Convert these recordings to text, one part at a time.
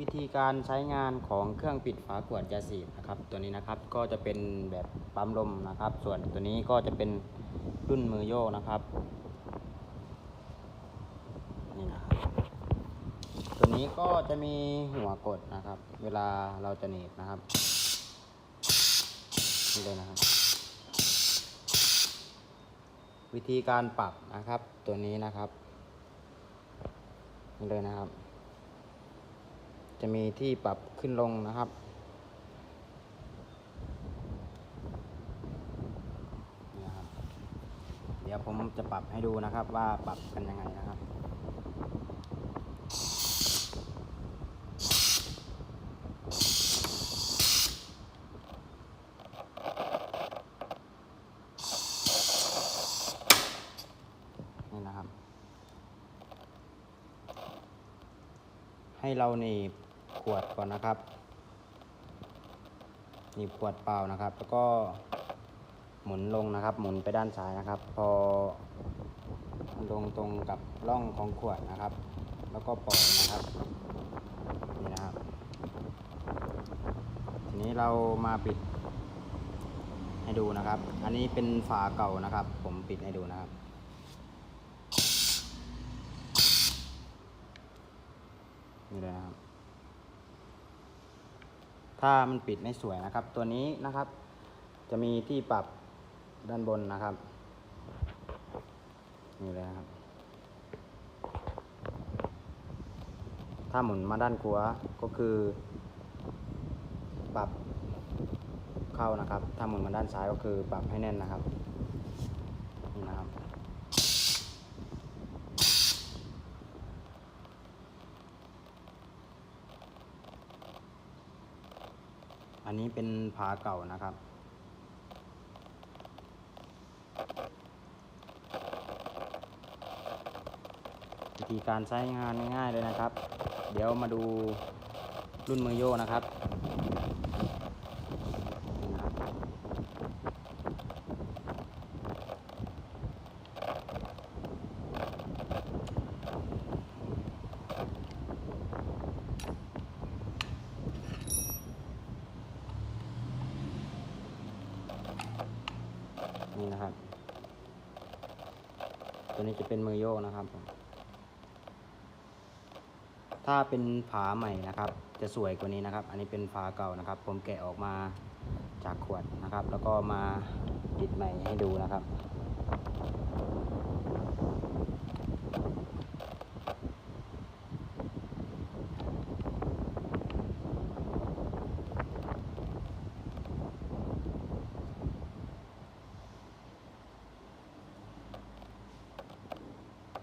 วิธีการใช้งานของเครื่องปิดฝาขวดยาสีนะครับ ตัวนี้นะครับก็จะเป็นแบบปั๊มลมนะครับ ส่วนตัวนี้ก็จะเป็นรุ่นมือโยกนะครับนี่นะครับตัวนี้ก็จะมีหัวกดนะครับ เวลาเราจะหนีบนะครับนี่เลยนะครับ วิธีการปรับนะครับ ตัวนี้นะครับนี่เลยนะครับ จะมีที่ปรับขึ้นลงนะครับ เดี๋ยวผมจะปรับให้ดูนะครับว่าปรับกันยังไงนะครับนี่นะครับให้เรานีบ ขวดก่อนนะครับหนีบขวดเปล่านะครับ แล้วก็หมุนลงนะครับ หมุนไปด้านซ้ายนะครับ พอลงตรงกับร่องของขวดนะครับ แล้วก็ปล่อยนะครับนี่นะครับทีนี้เรามาปิดให้ดูนะครับ อันนี้เป็นฝาเก่านะครับ ผมปิดให้ดูนะครับ นี่เลยนะครับ ถ้ามันปิดไม่สวยนะครับ ตัวนี้นะครับ จะมีที่ปรับด้านบนนะครับนี่เลยครับ ถ้าหมุนมาด้านขวาก็คือ ปรับเข้านะครับ ถ้าหมุนมาด้านซ้ายก็คือปรับให้แน่นนะครับนี่นะครับ อันนี้เป็นผาเก่านะครับ วิธีการใช้งานง่ายๆเลยนะครับ เดี๋ยวมาดูรุ่นมือโยนะครับนี่นะครับ นี่นะครับ ตัวนี้จะเป็นมือโยกนะครับผมถ้าเป็นฝาใหม่นะครับ จะสวยกว่านี้นะครับ อันนี้เป็นฝาเก่านะครับ ผมแกะออกมาจากขวดนะครับ แล้วก็มาติดใหม่ให้ดูนะครับ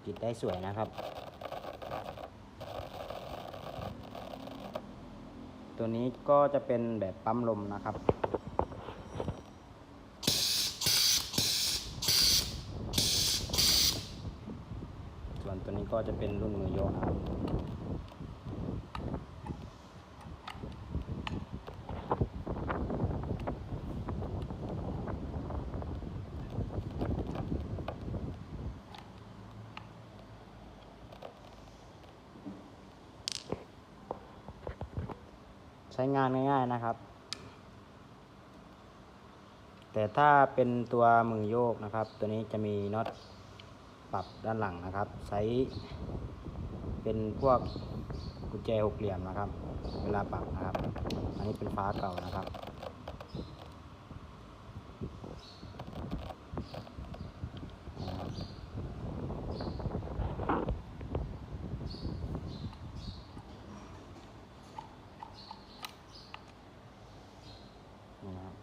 ติดได้สวยนะครับ ตัวนี้ก็จะเป็นแบบปั๊มลมนะครับส่วนตัวนี้ก็จะเป็นรุ่นมือโยนะครับ ช้งานง่ายๆนะครับ แต่ถ้าเป็นตัวมือโยกนะครับ ตัวนี้จะมีน็อตปรับด้านหลังนะครับ ใช้เป็นพวกกุญแจหกเหลี่ยมนะครับ เวลาปรับนะครับ อันนี้เป็นฟ้าเก่านะครับ นี่นะครับ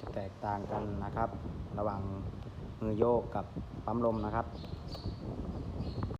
จะแตก ต่างกันนะครับ ระหว่างมือโยกกับปั๊มลมนะครับ